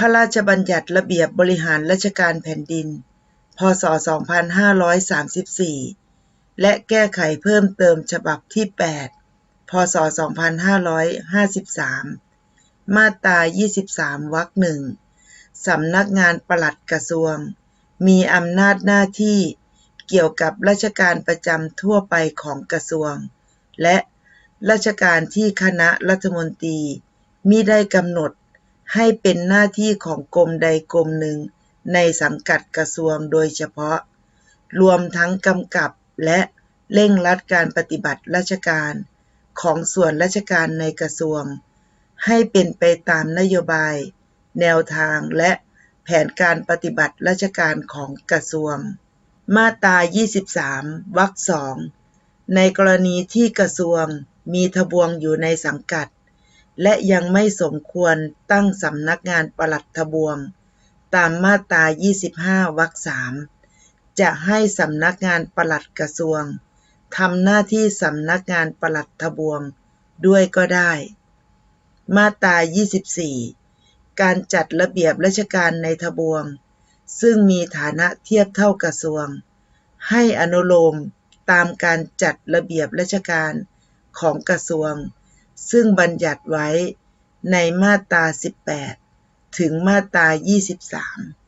ระราชบัญญัติระเบียบบริหารราชการแผ่นดิน พ.ศ.2534 และแก้ไขเพิ่มเติมฉบับที่ 8 พ.ศ.2553 มาตรา 23 วรรคหนึ่งสำนักงานปลัดกระทรวง มีอำนาจหน้าที่เกี่ยวกับราชการประจำทั่วไปของกระทรวง และราชการที่คณะรัฐมนตรีมิได้กำหนด ให้เป็นหน้าที่ของกรมใดกรมหนึ่ง ในสังกัดกระทรวงโดยเฉพาะ รวมทั้งกำกับและเร่งรัดการปฏิบัติราชการของส่วนราชการในกระทรวง ให้เป็นไปตามนโยบาย แนวทางและแผนการปฏิบัติราชการของกระทรวง มาตรา 23 วรรคสองในกรณีที่กระทรวงมีทบวงอยู่ในสังกัด และยังไม่สมควรตั้งสำนักงานปลัดทบวง ตามมาตรา 25 วรรคสามจะให้สำนักงานปลัดกระทรวงทำหน้าที่สำนักงานปลัดทบวงด้วยก็ได้ มาตรา 24 การจัดระเบียบราชการในทบวง ซึ่งมีฐานะเทียบเท่ากระทรวง ให้อนุโลมตามการจัดระเบียบราชการของกระทรวง ซึ่งบัญญัติไว้ในมาตรา 18 ถึงมาตรา 23